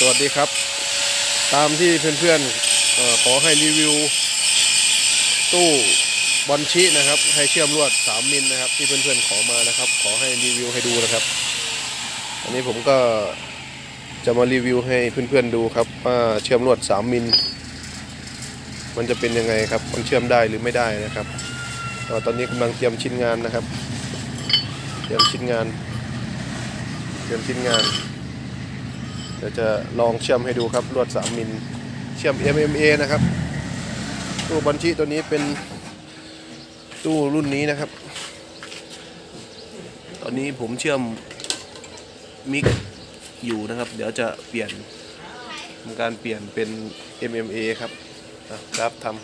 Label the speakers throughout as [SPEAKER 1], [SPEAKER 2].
[SPEAKER 1] สวัสดีครับ ตามที่เพื่อนๆขอให้รีวิว ตู้บอลชินะครับ ให้เชื่อมลวด 3 มิลนะครับ ที่เพื่อนๆขอมานะครับ ขอให้รีวิวให้ดูนะครับ อันนี้ผมก็จะมารีวิวให้เพื่อนๆดูครับว่าเชื่อมลวด 3 มิลมันจะเป็นยังไงครับ มันเชื่อมได้หรือไม่ได้นะครับตอนนี้กำลังเตรียมชิ้นงานนะครับ เตรียมชิ้นงาน เตรียมชิ้นงาน เดี๋ยวจะลองเชื่อมให้ดูครับลวด 3 มิล เชื่อม MMA นะครับ ตู้บัญชีตัวนี้เป็นตู้รุ่นนี้นะครับ ตอนนี้ผมเชื่อมมิกอยู่นะครับ เดี๋ยวจะเปลี่ยนทำการเปลี่ยนเป็น MMA ครับอะครับทำ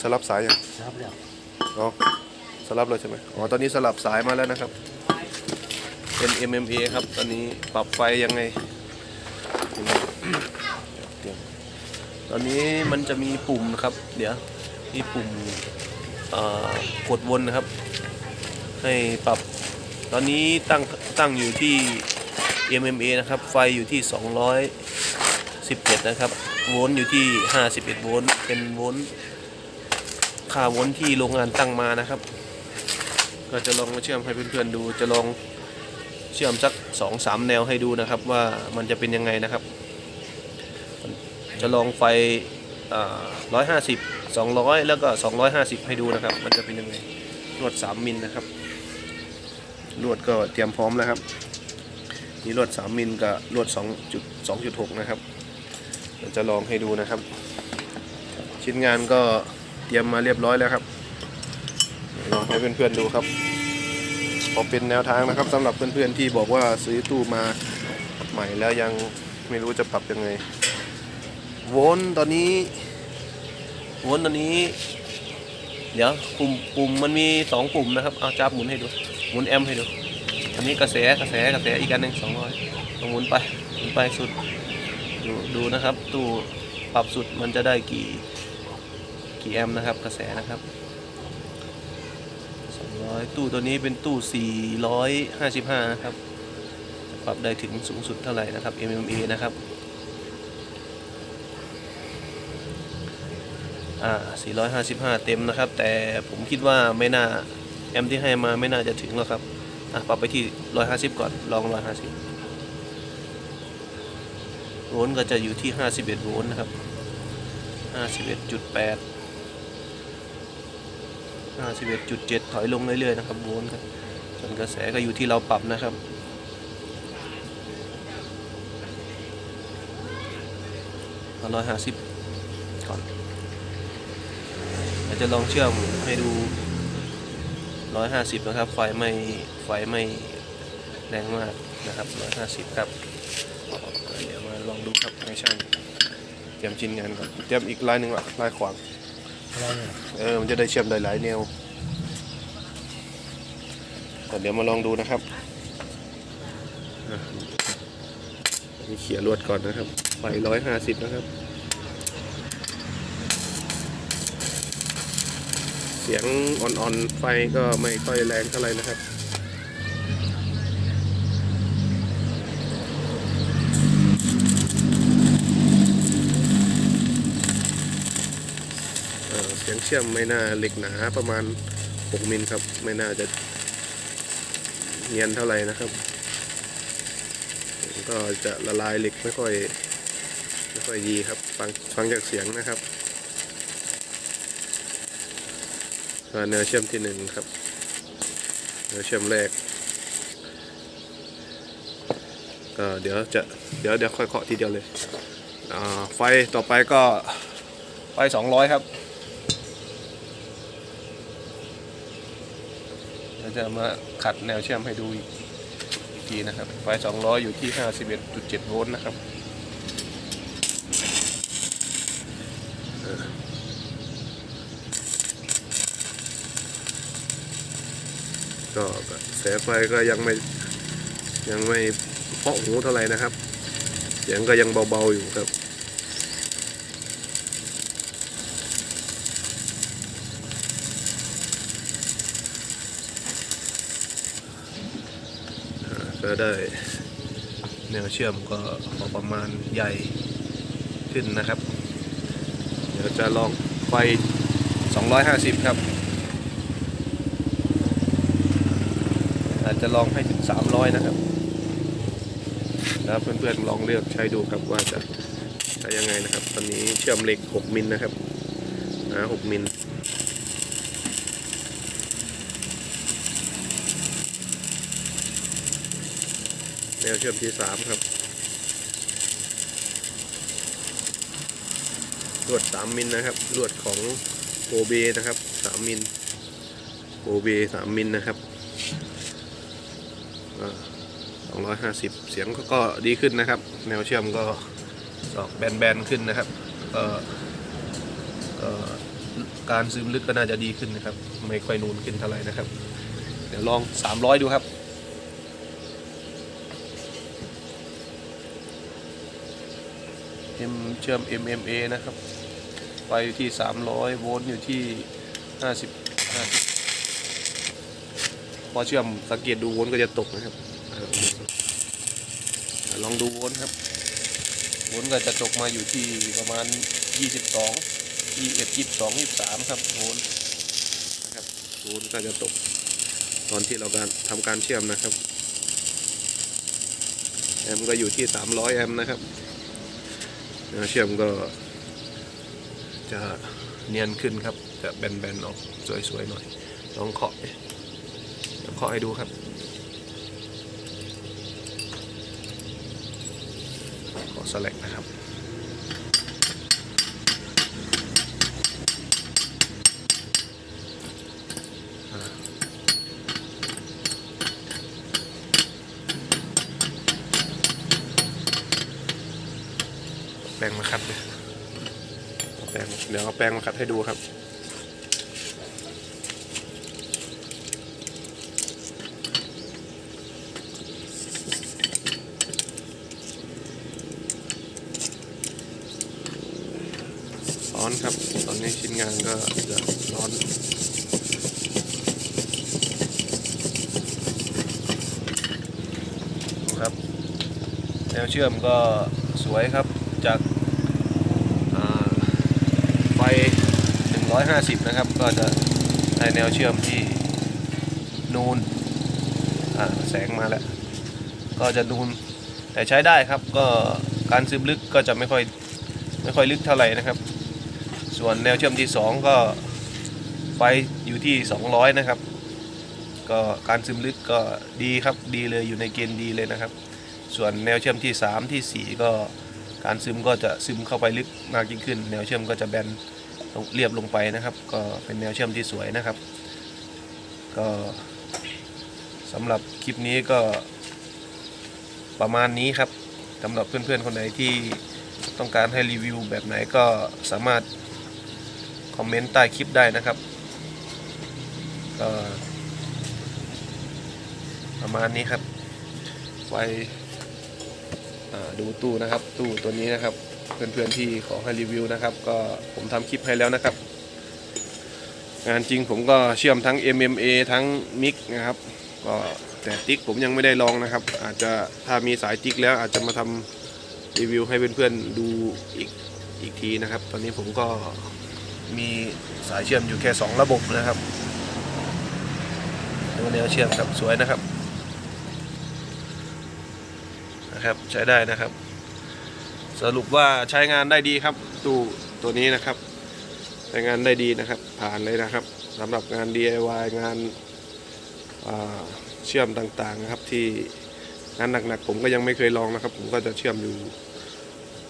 [SPEAKER 1] สลับสายยัง
[SPEAKER 2] ครับแล้ว
[SPEAKER 1] อ๋อสลับเลยใช่ไหมอ๋อตอนนี้สลับสายมาแล้วนะครับ เป็น MMA ครับ ตอนนี้ปรับไฟยังไง ตอนนี้มันจะมีปุ่มนะครับ เดี๋ยวมีปุ่มกดวนนะครับ ให้ปรับ ตอนนี้ตั้งตั้งอยู่ที่ MMA นะครับ ไฟอยู่ที่ 217 นะครับ โวลต์อยู่ที่ 51 โวลต์ เป็นโวลต์ค่าโวลต์ที่โรงงานตั้งมานะครับ ก็จะลองมาเชื่อมให้เพื่อนๆดู จะลอง เชื่อมสักสองสามแนวให้ดูนะครับว่ามันจะเป็นยังไงนะครับ จะลองไฟร้อยห้าสิบสองร้อยแล้วก็สองร้อยห้าสิบให้ดูนะครับ มันจะเป็นยังไงลวดสามมิลนะครับลวดก็เตรียมพร้อมแล้วครับนี่ลวดสามมิลกับลวดสองจุดสองจุดหกนะครับเดี๋ยวจะลองให้ดูนะครับ ชิ้นงานก็เตรียมมาเรียบร้อยแล้วครับลองให้เพื่อนๆดูครับ พอเป็นแนวทางนะครับสำหรับเพื่อนๆที่บอกว่าซื้อตู้มาใหม่แล้วยังไม่รู้จะปรับยังไง โวลต์ตอนนี้โวลต์ตอนนี้ เดี๋ยวปุ่มปุ่มมันมีสองปุ่มนะครับเอาจับหมุนให้ดูหมุนแอมให้ดูอันนี้กระแสกระแสกระแสอีกอันหนึ่งสองร้อยต้องหมุนไปหมุนไปสุดดูดูนะครับ ตู้ปรับสุดมันจะได้กี่กี่แอมนะครับ กระแสนะครับ 200 ตู้ตัวนี้เป็นตู้ 455 นะครับ จะปรับได้ถึงสูงสุดเท่าไหร่นะครับ MMA นะครับ อ่า 455 เต็มนะครับ แต่ผมคิดว่าไม่น่า แอมที่ให้มาไม่น่าจะถึงหรอกครับ อะ ปรับไปที่ 150 ก่อน ลอง 150 โวลต์ก็จะอยู่ที่ 51 โวลต์นะครับ 51.8 51.7 ถอยลงเรื่อยๆนะครับโวลต์ครับส่วนกระแสก็อยู่ที่เราปรับนะครับร้อยห้าสิบก่อนเราจะลองเชื่อมให้ดูร้อยห้าสิบนะครับ ไฟไม่ไฟไม่แรงมากนะครับร้อยห้าสิบครับเดี๋ยวมาลองดูครับให้ช่างเตรียมชิ้นงานก่อนเตรียมอีกลายหนึ่งละลายขวาง
[SPEAKER 2] อะไรเนี่ย
[SPEAKER 1] เออ มันจะได้เชื่อมได้หลายแนวแต่เดี๋ยวมาลองดูนะครับนี่เขี่ยลวดก่อนนะครับ ไฟร้อยห้าสิบนะครับ เสียงอ่อนๆ ไฟก็ไม่ค่อยแรงเท่าไหร่นะครับ เอ่อ เชื่อมไม่น่าเหล็กหนาประมาณ 6มิลครับ ไม่น่าจะเนียนเท่าไหร่นะครับ ก็จะละลายเหล็กไม่ค่อยไม่ค่อยดีครับฟังฟังจากเสียงนะครับก็แนวเชื่อมที่หนึ่งครับแนวเชื่อมแรกก็เดี๋ยวจะเดี๋ยวเดี๋ยวค่อยเคาะทีเดียวเลยไฟต่อไปก็ไฟ200ครับ เดี๋ยวจะมาขัดแนวเชื่อมให้ดูอีกทีนะครับไฟ200 อยู่ที่ 51.7 โวลต์นะครับก็กระแสไฟก็ยังไม่ยังไม่เพาะหูเท่าไหร่นะครับเสียงก็ยังเบาๆอยู่ครับ ก็ได้แนวเชื่อมก็พอประมาณใหญ่ขึ้นนะครับ เดี๋ยวจะลองไฟ 250 ครับ อาจจะลองให้ถึง 300 นะครับ แล้วเพื่อนๆลองเลือกใช้ดูครับว่าจะใช้ยังไงนะครับ ตอนนี้เชื่อมเหล็ก 6 มิลนะครับนะ6มิล แน วเชื่อมที่3ครับลวด3มิลนะครับลวดของโกเบนะครับ3มิลโกเบ3มิลนะครับสอ่า250เสียงก็ก็ดีขึ้นนะครับ แนวเชื่อมก็ออกแบนๆขึ้นนะครับก็ก็การซึมลึกก็น่าจะดีขึ้นนะครับ ไม่ค่อยนูนขึ้นเท่าไหร่นะครับ เดี๋ยวลอง 300 ดูครับ M เชื่อม MMA นะครับ ไฟอยู่ที่ 300 โวลต์อยู่ที่ 50 50 พอเชื่อมสังเกตดูโวลต์ก็จะตกนะครับ ลองดูโวลต์ครับ โวลต์ก็จะตกมาอยู่ที่ประมาณ 22 21 22 23 ครับโวลต์นะครับโวลต์ก็จะตก ตอนที่เราการทำการเชื่อมนะครับแอมป์ก็อยู่ที่ 300 แอมป์นะครับ แนวเชื่อมก็จะเนียนขึ้นครับ จะแบนๆออกสวยๆหน่อย ลองเคาะลองเคาะให้ดูครับเคาะสลักนะครับ แปรงมาคัดเลยเอาแปรงเดี๋ยวเอาแปรงมาคัดให้ดูครับร้อนครับ ตอนนี้ชิ้นงานก็จะร้อนดูครับแนวเชื่อมก็สวยครับ จากอ่าไฟ 150 นะครับ ก็จะได้แนวเชื่อมที่นูนแสงมาแล้ว ก็จะนูนแต่ใช้ได้ครับก็การซึมลึกก็จะไม่ค่อยไม่ค่อยลึกเท่าไหร่นะครับ ส่วนแนวเชื่อมที่ 2 ก็ไฟอยู่ที่ 200 นะครับ ก็การซึมลึกก็ดีครับดีเลยอยู่ในเกณฑ์ดีเลยนะครับ ส่วนแนวเชื่อมที่ 3 ทีสี่4 ก็ การซึมก็จะซึมเข้าไปลึกมากยิ่งขึ้น แนวเชื่อมก็จะแบนลงเรียบลงไปนะครับ ก็เป็นแนวเชื่อมที่สวยนะครับ ก็สำหรับคลิปนี้ก็ประมาณนี้ครับสำหรับเพื่อนๆคนไหนที่ต้องการให้รีวิวแบบไหนก็สามารถคอมเมนต์ใต้คลิปได้นะครับก็ประมาณนี้ครับไว้ ดูตู้นะครับ ตู้ตัวนี้นะครับ เพื่อนๆที่ขอให้รีวิวนะครับ ก็ผมทำคลิปให้แล้วนะครับ งานจริงผมก็เชื่อมทั้ง MMA ทั้งมิกนะครับ ก็แต่ติ๊กผมยังไม่ได้ลองนะครับ อาจจะถ้ามีสายติ๊กแล้วอาจจะมาทำรีวิวให้เพื่อนๆดูอีกอีกทีนะครับ ตอนนี้ผมก็มีสายเชื่อมอยู่แค่ 2 ระบบนะครับดูแนวเชื่อมครับสวยนะครับ นะครับ ใช้ได้นะครับ สรุปว่าใช้งานได้ดีครับตู้ตัวนี้นะครับ ใช้งานได้ดีนะครับ ผ่านเลยนะครับสำหรับงาน DIY งานาเชื่อมต่างๆนะครับที่งานหนักๆผมก็ยังไม่เคยลองนะครับ ผมก็จะเชื่อมอยู่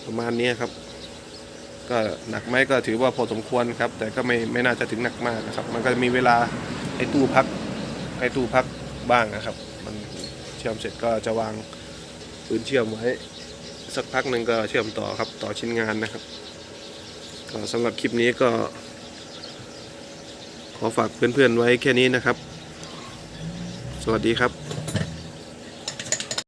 [SPEAKER 1] ประมาณนี้ครับ ก็หนักไหมก็ถือว่าพอสมควรครับ แต่ก็ไม่ไม่น่าจะถึงหนักมากนะครับ มันก็จะมีเวลาให้ตู้พักให้ตู้พักบ้างนะครับ มันเชื่อมเสร็จก็จะวาง พื้นเชื่อมไว้สักพักหนึ่งก็เชื่อมต่อครับต่อชิ้นงานนะครับก็สำหรับคลิปนี้ก็ ขอฝากเพื่อนๆไว้แค่นี้นะครับ สวัสดีครับ